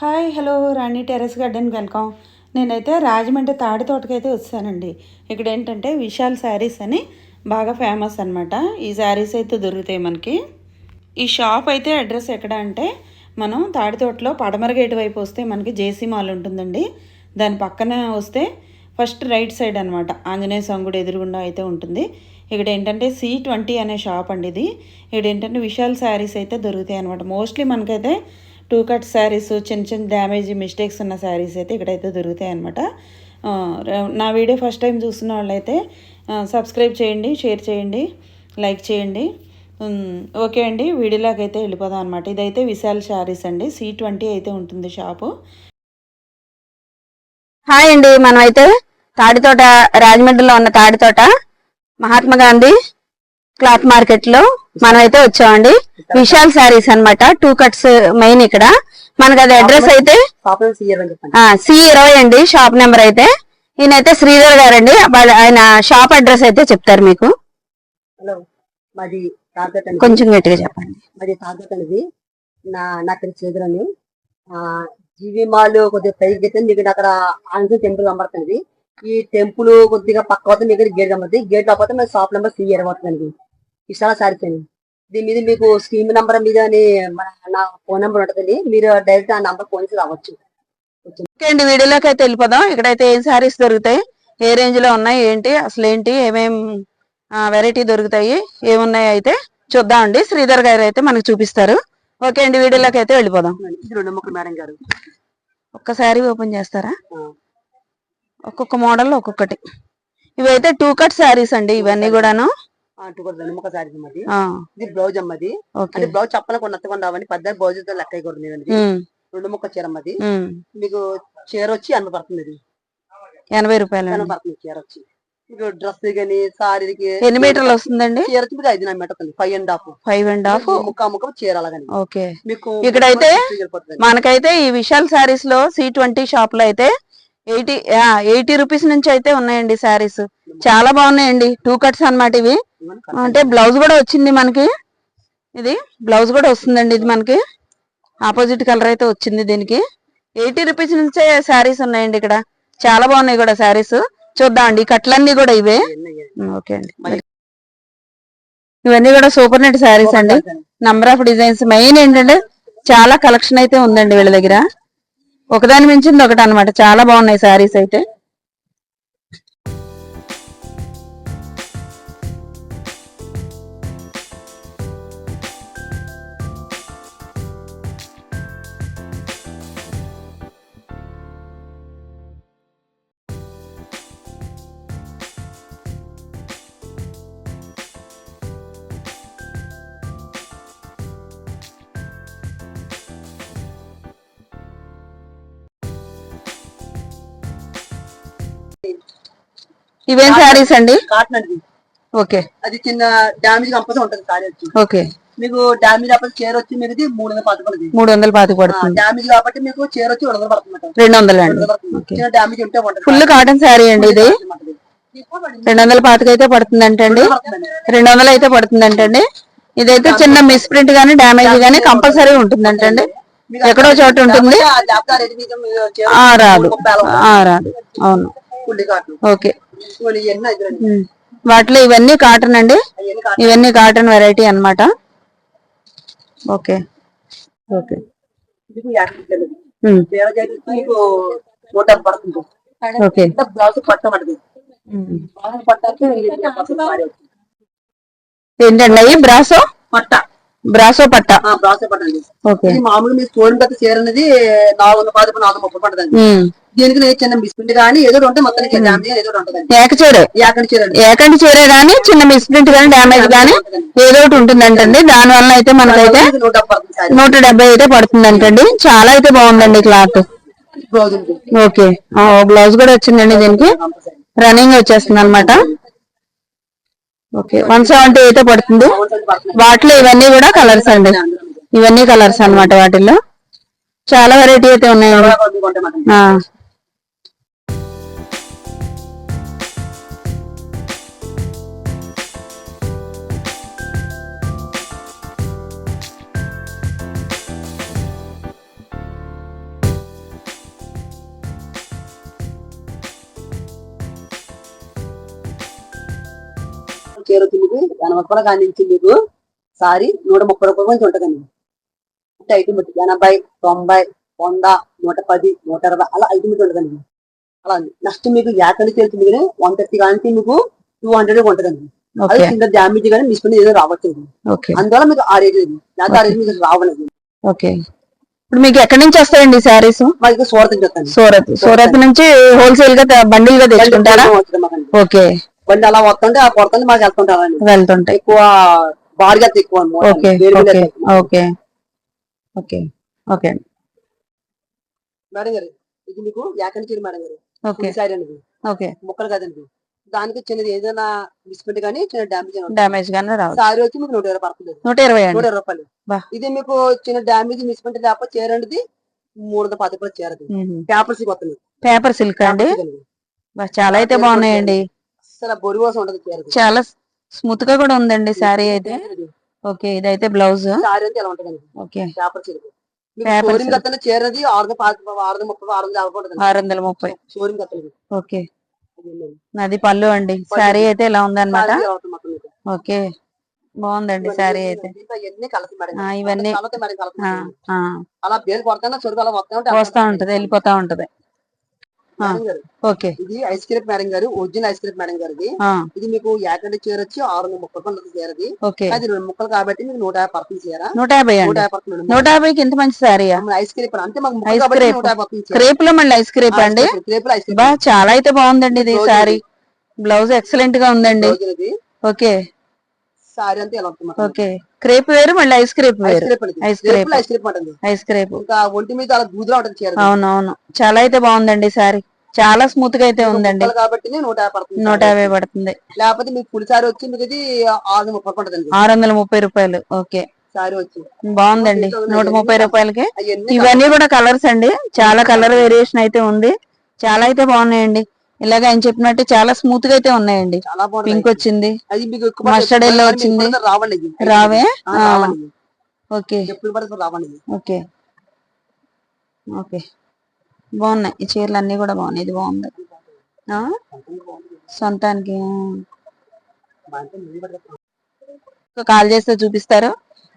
Hi hello Rani terrace garden welcome. నేనైతే రాజమండ్రి తాడి తోటకైతే వచ్చానండి. ఇక్కడ ఏంటంటే విశాల్ శారీస్ అని బాగా ఫేమస్ అనమాట ఈ శారీస్ అయితే దొరుకుతాయి మనకి. ఈ షాప్ అయితే అడ్రస్ ఎక్కడ అంటే మనం తాడి తోటలో పడమర గేటు వైపు వస్తే మనకి జేసీ మాల్ ఉంటుందండి. దాని పక్కన వస్తే ఫస్ట్ రైట్ సైడ్ అనమాట ఆంజనేయ స్వామి గుడి ఎదురుగుండా అయితే ఉంటుంది. ఇక్కడ ఏంటంటే సి ట్వంటీ అనే షాప్ అండి ఇది. ఇక్కడ ఏంటంటే విశాల్ శారీస్ అయితే దొరుకుతాయి అనమాట మోస్ట్లీ మనకైతే టూ కట్ శారీస్ చిన్న చిన్న డ్యామేజ్ మిస్టేక్స్ ఉన్న శారీస్ అయితే ఇక్కడైతే దొరుకుతాయి అనమాట నా వీడియో ఫస్ట్ టైం చూస్తున్న వాళ్ళైతే సబ్స్క్రైబ్ చేయండి షేర్ చేయండి లైక్ చేయండి. ఓకే అండి వీడియోలోకి అయితే వెళ్ళిపోదాం అనమాట ఇదైతే విశాల్ శారీస్ అండి సి ట్వంటీ అయితే ఉంటుంది షాపు. హాయ్ అండి మనమైతే తాడితోట రాజమండ్రిలో ఉన్న తాడితోట మహాత్మా గాంధీ క్లాత్ మార్కెట్లో మనం అయితే వచ్చామండి విశాల్ శారీస్ అన్నమాట. టూ కట్స్ మెయిన్ ఇక్కడ. మనకి అది అడ్రస్ అయితే అని సి ఇరవై అండి షాప్ నెంబర్ అయితే. ఈయనైతే శ్రీధర్ గారండి. వాళ్ళ- ఆయన షాప్ అడ్రస్ అయితే చెప్తారు మీకు. హలో మాది అండి. కొంచెం గట్టిగా చెప్పండి. మాది తాగట్ అనేది నా నా పేరు చేదురని ఆ జీవి మాల్ కొద్దిగా పైకి అయితే మీకు అక్కడ ఆంజనేయ టెంపుల్ కనబడుతుంది. ఈ టెంపుల్ కొద్దిగా పక్క అవుతుంది మీకు గేట్ కనబడుతుంది. గేట్ లోపల మీ షాప్ నెంబర్ సి ఇరవై అవుతుంది విశాల సారీస్ అండి. దీని మీద మీకు స్కీమ్ నంబర్ మీద నా ఫోన్ నెంబర్ ఉంటుంది మీరు డైరెక్ట్ ఆ నంబర్ ఫోన్ చేసి రావచ్చు. ఓకే అండి వీడియోలోకి అయితే వెళ్ళిపోదాం. ఇక్కడైతే ఏం శారీస్ దొరుకుతాయి? ఏ రేంజ్లో ఉన్నాయి? ఏంటి? అసలు ఏంటి? ఏమేం వెరైటీ దొరుకుతాయి? ఏమున్నాయి అయితే చూద్దామండి శ్రీధర్ గారు అయితే మనకు చూపిస్తారు. ఓకే అండి వీడియోలోకి అయితే వెళ్ళిపోదాం. రెండు ముక్కలు మేడం గారు. ఒక్క శారీ ఓపెన్ చేస్తారా. ఒక్కొక్క మోడల్ ఒక్కొక్కటి. ఇవైతే టూ కట్ శారీస్ అండి ఇవన్నీ కూడాను. సారీస్ ఇది బ్లౌజ్ అమ్మది. అంటే బ్లౌజ్ చెప్పలకు నచ్చకుండా రావని పెద్ద బ్లౌజ్తో లెక్క రెండు ముక్క చీర అమ్మది. మీకు చీర వచ్చి ఎనభై పడుతుంది ఇది ఎనభై రూపాయలు ఎనభై పడుతుంది చీర వచ్చి. మీకు డ్రెస్ కానీ సారీకి ఎన్ని మీటర్లు వస్తుందండి? చీర వచ్చి మీకు ఐదు నాలుగు metre five and half five and half ముక్క ముక్క చీర అలాగని. ఓకే. మీకు ఇక్కడైతే మనకైతే ఈ విశాల్ శారీస్లో సి ట్వంటీ షాప్లో అయితే ఎయిటీ ఎయిటీ రూపీస్ నుంచి అయితే ఉన్నాయండి శారీస్. చాలా బాగున్నాయండి. టూ కట్స్ అన్నమాట ఇవి. అంటే బ్లౌజ్ కూడా వచ్చింది మనకి. ఇది బ్లౌజ్ కూడా వస్తుందండి ఇది మనకి. ఆపోజిట్ కలర్ అయితే వచ్చింది దీనికి. ఎయిటీ రూపీస్ నుంచే శారీస్ ఉన్నాయండి ఇక్కడ. చాలా బాగున్నాయి కూడా శారీస్. చూద్దామండి. కట్లన్నీ కూడా ఇవే. ఓకే అండి. ఇవన్నీ కూడా సూపర్ నెట్ శారీస్ అండి. నంబర్ ఆఫ్ డిజైన్స్ మెయిన్ ఏంటంటే చాలా కలెక్షన్ అయితే ఉందండి వీళ్ళ దగ్గర. ఒకదాని మించింది ఒకటి అన్నమాట. చాలా బాగున్నాయి శారీస్ అయితే. ఇవేం శారీస్ అండి? కాటన్ అండి. ఓకే. అది చిన్న డామేజ్ కంపల్సరీ ఉంటుంది సారీ వచ్చి. ఓకే. మీకు డామేజ్ కాబట్టి చీర వచ్చి మీకు ఇది మూడు వందల పదకొండు మూడు వందల పాతిక పడుతుంది. డామేజ్ కాబట్టి మీకు చీర వచ్చి రెండు వందలు పడుతుంది. రెండు వందలు అండి? పడుతుంది. చిన్న డామేజ్ ఉంటే ఉంటుంది ఫుల్ కాటన్ శారీ అండి ఇది? రెండు వందల పాతిక అయితే పడుతుంది అంటండి రెండు వందలు అయితే పడుతుంది అంటండి ఇదైతే చిన్న మిస్ ప్రింట్ గానీ డ్యామేజ్ గానీ కంపల్సరీ ఉంటుందంటండి ఎక్కడో చోట ఉంటుంది. రాదు. రాదు. అవును. ఓకే. వాటిలో ఇవన్నీ కాటన్ అండి? ఇవన్నీ కాటన్ వెరైటీ అన్నమాట. ఓకే. ఓకే. ఏంటండి అయ్యి? బ్రాసో? పట్ట. బ్రాసో పట్ట? పట్టండి. ఓకే. ఇది మామూలుగా మీ స్టోన్ పెద్ద చీర అనేది నాలుగు వందల పాతి నాలుగు ముప్పై పడుతుంది ఉమ్. దీనికి నేను చిన్న బిస్కెట్ కానీ ఏదో ఉంటే మొత్తానికి డామేజ్ ఏదో ఒకటి ఉంటుందండి ఏక చీరే. యాకండి చీర అండి. ఏకంటి చీరే గానీ చిన్న మిస్ప్రింట్ గానీ డ్యామేజ్ గానీ ఏదో ఒకటి ఉంటుందంటండి. దాని వల్ల అయితే మనకైతే నూట డెబ్బై అయితే పడుతుందంటండి. చాలా అయితే బాగుందండి క్లాత్. ఓకే. బ్లౌజ్ కూడా వచ్చిందండి దీనికి. రన్నింగ్ వచ్చేస్తుంది అనమాట ఓకే. వన్ సెవెంటీ అయితే పడుతుంది. వాటిలో ఇవన్నీ కూడా కలర్స్ అండి. ఇవన్నీ కలర్స్ అన్నమాట వాటిల్లో. చాలా వెరైటీ అయితే ఉన్నాయండి. ఎనభై రూపాయలు కానీ నుంచి మీకు సారీ నూట ముప్పై రూపాయల నుంచి ఉంటుందండి. అంటే ఐటమ్ బట్టి ఎనభై తొంభై వంద నూట పది నూట ఇరవై అలా ఐటమ్ బట్టి ఉంటుందండి. అలా నెక్స్ట్ మీకు యాకండి చీర వచ్చి మీకు వన్ థర్టీ కానీ మీకు టూ హండ్రెడ్ ఉంటుందండి. అది కింద డ్యామేజ్ కానీ మిస్ పని ఏదో రావచ్చు ఓకే. అందువల్ల మీకు ఆ రేట్ లేకపోతే ఆ రేట్ మీకు రావలేదు. ఓకే. ఇప్పుడు మీకు ఎక్కడి నుంచి వస్తాయండి శారీస్? సూరత్ సూరత్. సూరత్ నుంచి హోల్సేల్గా బండిల్గా తెచ్చుకుంటారా? ఓకే. బండి అలా వస్తుంటే ఆ కొడుతుంటే మాకు వెళ్తుంటారండి వెళ్తుంటాయి. ఎక్కువ బాడిగా ఎక్కువ. ఓకే మేడం గారు ఇది మీకు యాకండి చీర మేడం గారు. ఓకే సారీ అండి ఓకే. ముక్కలు కదండి. దానికి చిన్నది ఏదైనా మిస్ప్రింట్ కానీ చిన్న డ్యామేజ్ డామేజ్ గానే సారీ వచ్చి మీకు నూట ఇరవై పడుతుంది. నూట ఇరవై నూట ఇరవై రూపాయలు. ఇది మీకు చిన్న డ్యామేజ్ మిస్ప్రింట్ లేకపోతే చేరండి మూడు వందల పది రూపాయలు చేరదు పేపర్స్ వస్తుంది. పేపర్ సిల్క్ అండి. చాలా అయితే బాగున్నాయండి. అసలు బొరి కోసం ఉంటుంది చాలా స్మూత్గా కూడా ఉందండి శారీ అయితే. ఓకే ఇదైతే బ్లౌజ్. సారీ అంటే ఎలా ఉంటుందండి. ఓకే. Paper Paper showroom. కత్తనే చేరది ఆరు ముప్పై ఆరు వందల ఆరు వందల ముప్పై. షోరూమ్ కత్తలేదు. ఓకే. అది పళ్ళు అండి. శారీ అయితే ఇలా ఉందన్నమాట. ఓకే. బాగుందండి శారీ అయితే. ఇవన్నీ అలా పేరు కొడతానే చురుకు అలా వస్తా ఉంటే వస్తా ఉంటది వెళ్ళిపోతా ఉంటది. ఓకే. ఇది ఐస్ క్రీమ్ మేడం గారు ఒరిజినల్ ఐస్ క్రీమ్ మేడం గారిది. ఇది మీకు యాకండి చీర వచ్చి ఆరు వందల ముప్పై రూపాయలు చేరది అది రెండు ముక్కలు కాబట్టి మీకు నూట యాభై పర్సెంట్ చీర. నూట యాభై నూట యాభై నూట యాభైకి ఇంత మంచి శారీయా ఐస్ క్రీమ్ అంటే మాకు ఐస్ క్రీమ్. నూట యాభై క్రేప్లో మళ్ళీ ఐస్ క్రేప్ అండి? క్రేపులు ఐస్ బా క్రీమ్ చాలా అయితే బాగుందండి ఇది శారీ. బ్లౌజ్ ఎక్సలెంట్గా ఉందండి ఓకే. సారీ అంతా ఎలా ఉంటుంది ఓకే. క్రేప్ వేరు మళ్ళీ ఐస్ క్రేప్ ఐస్ వేరు. ఐస్. క్రేపులు ఐస్ ఉంటుంది. Ice crepe. ఇంకా ఒంటి మీద అలా దూదులా ఉంటుంది అవునవును. చాలా అయితే బాగుందండి శారీ. చాలా స్మూత్గా అయితే ఉందండి. కాబట్టి నూట యాభై పడుతుంది. నూట యాభై పడుతుంది. లేకపోతే మీకు పులి సారీ వచ్చి మీకు ఇది ఆరు వందల ముప్పై ఉంటుందండి ఆరు వందల ముప్పై రూపాయలు. ఓకే. సారీ వచ్చి. బాగుందండి. నూట ముప్పై రూపాయలకి. ఇవన్నీ కూడా కలర్స్ అండి. చాలా కలర్ వేరియేషన్ అయితే ఉంది. చాలా అయితే బాగున్నాయండి. ఇలాగ ఆయన చెప్పినట్టు చాలా స్మూత్గా అయితే ఉన్నాయండి. పింక్ వచ్చింది. మస్టర్డ్ పడుతుంది. ఎల్లో వచ్చింది. రావే? ఓకే. ఓకే. ఓకే. బాగున్నాయి. ఈ చీరలు అన్ని కూడా బాగున్నాయి. ఇది బాగుంది? సొంతానికి కాల్ చేస్తే చూపిస్తారు?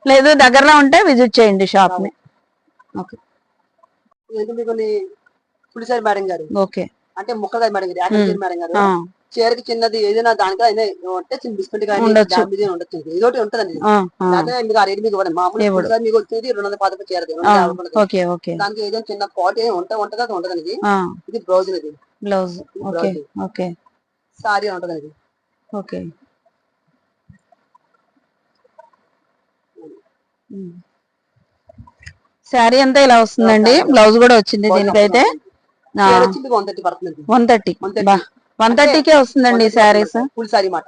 లేదు దగ్గరలో ఉంటే విజిట్ చేయండి షాప్ని ఓకే ఓకే. అంటే ముక్కలు మేడం గారు మేడం గారు? చీరకి చిన్నది ఏదైనా దానికి అయినా ఉంటే చిన్న బిస్కెట్ కానీ ఉండొచ్చు. డామేజ్ ఉండొచ్చు ఏదో ఒకటి ఉంటదండి. మీకు ఆ. రేట్ మీకు ఇవ్వండి. మామూలు మీకు వచ్చేది రెండు వందల పదకొండు ఓకే దానికి ఏదైనా చిన్న పాట్ ఏమి ఉంటే ఉంటది అది ఉంటదండి ఇది. ఇది బ్లౌజ్ ఇది. బ్లౌజ్. Okay okay. సారీ ఉంటదండి ఇది ఓకే. శారీ అంతా ఇలా వస్తుందండి. బ్లౌజ్ కూడా వచ్చింది దీనికైతే. చీర వన్ థర్టీ వన్ థర్టీ. 130. బా. వన్ థర్టీకే వస్తుందండి శారీస్. ఫుల్ సారీ మాట.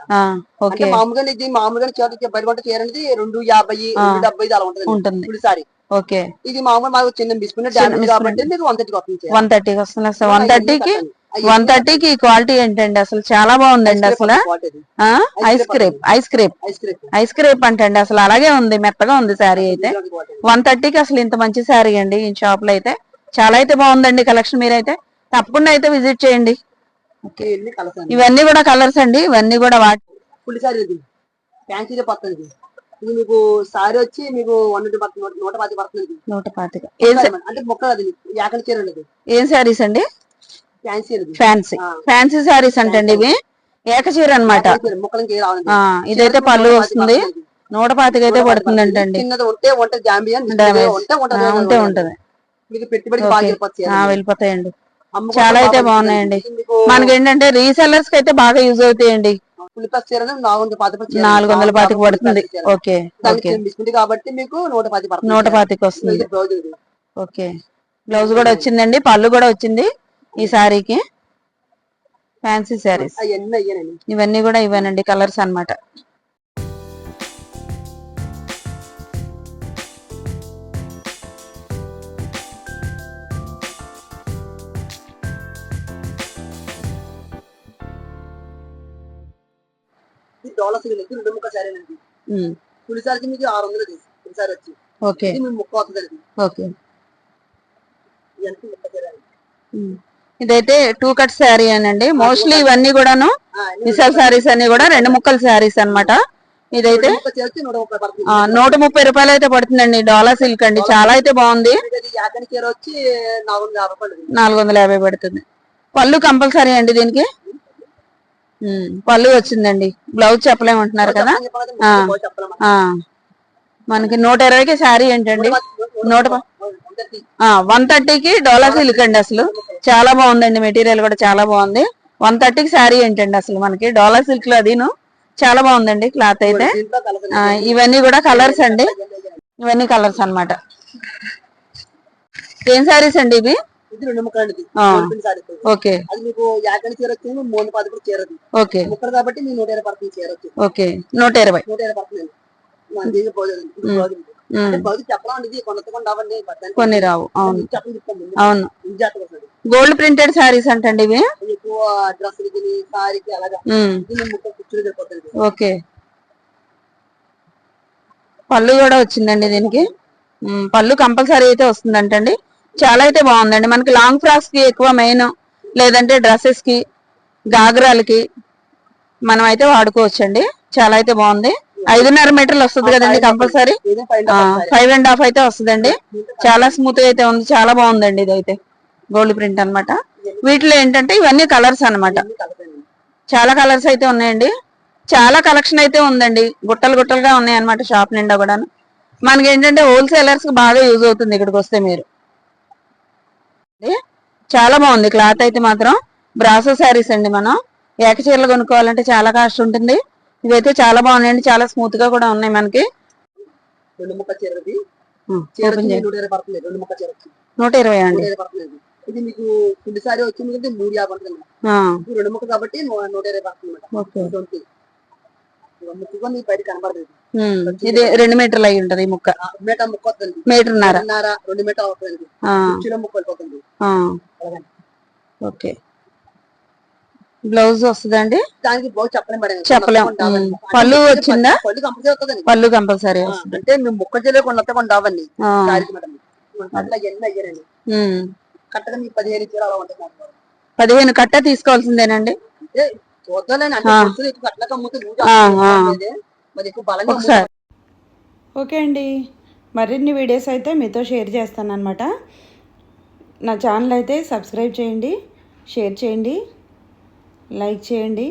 ఓకే. మామూలుగా ఇది మామూలుగా బయట చీర అనేది రెండు యాభై రెండు డెబ్బై అలా ఉంటుంది ఉంటుంది. Full sari okay. ఇది మామూలు మాకు చిన్న బిస్కుట్. డ్యామేజ్ కాబట్టి మీకు వన్ థర్టీ వస్తుంది. వన్ థర్టీకి వస్తుంది అసలు. వన్ థర్టీకి వన్ థర్టీకి క్వాలిటీ ఏంటండి అసలు? చాలా బాగుందండి అసలు. Ice crepe ice crepe ice crepe అంటండి అసలు. అలాగే ఉంది మెత్తగా ఉంది శారీ అయితే. వన్ థర్టీకి అసలు ఇంత మంచి శారీ అండి ఈ షాప్లో అయితే. చాలా అయితే బాగుందండి కలెక్షన్ మీరైతే. తప్పకుండా అయితే విజిట్ చేయండి. ఇవన్నీ కూడా కలర్స్ అండి ఇవన్నీ కూడా వాటి ఫుల్ సారీ ఇది. ఫ్యాన్సీ పడుతుంది ఇది. మీకు సారీ వచ్చి మీకు వన్ నూట పది పడుతుంది. నూట పాతిక మేడం. అంటే మొక్కలు అది యాకలి చీర ఏం శారీస్ అండి? Fancy fancy. ఫ్యాన్సీ శారీస్ అంటండి ఇవి. యాకలి చీర, ఆ ఇదైతే పళ్ళు వస్తుంది. నూట పాతిక అయితే పడుతుంది. అంటండి చిన్నది ఉంటే Damage. ఉంటే ఉంటది ఉంటే ఉంటది. మీకు ఆ, వెళ్ళిపోతాయండి. చాలా అయితే బాగా బాగున్నాయండి. మనకి ఏంటంటే రీసెల్లర్స్కి అయితే బాగా యూజ్ అవుతాయండి. చీర నాలుగు వందల పాతిక పడుతుంది. ఓకే కాబట్టి మీకు నూట పడుతుంది. నూట. పాతిక వస్తుంది. ఓకే. బ్లౌజ్ కూడా వచ్చిందండి. పళ్ళు కూడా వచ్చింది ఈ శారీకి ఫ్యాన్సీ శారీస్ అయ్యానండి. ఇవన్నీ కూడా ఇవేనండి కలర్స్ అన్నమాట. డాలర్స్ ఇది రెండు ముక్క సారీ అండి ఉమ్, పులిసారికి మీకు ఆరు వందలు ఇది పులిసారి వచ్చి. ఓకే. ఇది మీకు ముక్క అవుతుంది ఓకే. ఇదైతే టూ కట్ శారీ అనండి. మోస్ట్లీ ఇవన్నీ కూడాను విశాల్ శారీస్ అన్ని కూడా రెండు ముక్కల శారీస్ అన్నమాట. ఇదైతే నూట ముప్పై రూపాయలు అయితే పడుతుందండి డాలా సిల్క్ అండి. చాలా అయితే బాగుంది. నాలుగు వందల యాభై పడుతుంది. పళ్ళు కంపల్సరీ అండి దీనికి? పళ్ళు వచ్చిందండి. బ్లౌజ్ చెప్పలేమంటున్నారు కదా? మనకి నూట ఇరవైకి శారీ ఏంటండి? నూట వన్ థర్టీకి డోలా సిల్క్ అండి అసలు. చాలా బాగుందండి మెటీరియల్ కూడా చాలా బాగుంది. వన్ థర్టీకి శారీ ఏంటండి అసలు మనకి? డోలా సిల్క్లో అదిను. చాలా బాగుందండి క్లాత్ అయితే. ఇవన్నీ కూడా కలర్స్ అండి. ఇవన్నీ కలర్స్ అన్నమాట. ఏం శారీస్ అండి ఇవి? ఇది రెండు ముక్కలు అండి ఆ. సారీ ఓకే. అది మీకు యాకని చీర వచ్చింది మూడు పది కూడా చీర అది ఓకే. ముక్కలు కాబట్టి మీకు నూట ఇరవై పడుతుంది చీర వచ్చి ఓకే. నూట ఇరవై. నూట ఇరవై పడుతుంది బ్లౌజ్ బ్లౌజ్ చెప్పడం ఇది కొనతకుండా అవ్వండి బట్టలు కొన్ని రావు. అవును. అవును. వస్తుంది. గోల్డ్ ప్రింటెడ్ శారీస్ అంటండి ఇవి? ఎక్కువ డ్రెస్సులకి సారీకి అలాగా. ముక్కలు కూర్చుని సరిపోతుంది ఓకే. పళ్ళు కూడా వచ్చిందండి దీనికి. పళ్ళు కంపల్సరీ అయితే వస్తుందంటండి. చాలా అయితే బాగుందండి. మనకి లాంగ్ ఫ్రాక్స్కి ఎక్కువ మెయిన్ లేదంటే డ్రెస్సెస్కి గాగ్రాలకి మనం అయితే వాడుకోవచ్చండి. చాలా అయితే బాగుంది. ఐదున్నర మీటర్లు వస్తుంది కదండి కంపల్సరీ? ఫైవ్ అండ్ హాఫ్ అయితే వస్తుందండి. చాలా స్మూత్ అయితే ఉంది. చాలా బాగుందండి ఇది అయితే గోల్డ్ ప్రింట్ అన్నమాట. వీటిలో ఏంటంటే ఇవన్నీ కలర్స్ అన్నమాట. చాలా కలర్స్ అయితే ఉన్నాయండి. చాలా కలెక్షన్ అయితే ఉందండి. గుట్టలు గుట్టలుగా ఉన్నాయి అన్నమాట షాప్ నిండా కూడా మనకి ఏంటంటే హోల్సేలర్స్కి బాగా యూజ్ అవుతుంది ఇక్కడికి వస్తే మీరు. ఇది చాలా బాగుంది. క్లాత్ అయితే మాత్రం బ్రాసో శారీస్ అండి మనం. ఏక చీరలు కొనుక్కోవాలంటే చాలా కాస్ట్ ఉంటుంది. ఇవైతే చాలా బాగున్నాయండి. చాలా స్మూత్గా కూడా ఉన్నాయి మనకి. రెండు ముక్క చీరది. నూట ఇరవై అండి. ఇది మీకు ఫుడ్ సారీ వచ్చింది మూడు యాభై ఉంటుంది రెండు ముక్క కాబట్టి నూట ఇరవై పడుతుంది ముక్కగా మీకు బయట కనబడుతుంది ఉమ్, ఇది రెండు మీటర్లు అయి ఉంటది ముక్క. మీటర్ ముక్క వస్తుంది మీటర్న్నర? రెండు మీటర్ అవుతుంది చిన్న ముక్క వెళ్ళిపోతుంది. ఓకే. బ్లౌజ్ వస్తుందండి దానికి బ్లౌజ్ చెప్పలేం మేడం చెప్పలేం. కొన్నట్టుగా ఉమ్. ఉండాలని. పళ్ళు వచ్చిందా? పళ్ళు కంపల్సరీ వస్తుందండి. పళ్ళు కంపల్సరీ అంటే మేము ముక్క చేయలేక ఉన్నట్టుగా ఉండవండి అట్లా ఎన్ని అయ్యారండి మీకు పదిహేను చీర అలా ఉంటుంది. పదిహేను కట్ట తీసుకోవాల్సిందేనండి ఒకసారి. ఓకే అండి. మరిన్ని వీడియోస్ అయితే మీతో షేర్ చేస్తాను అనమాట నా ఛానల్ అయితే సబ్స్క్రైబ్ చేయండి షేర్ చేయండి లైక్ చేయండి.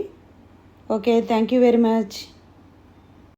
Okay thank you very much.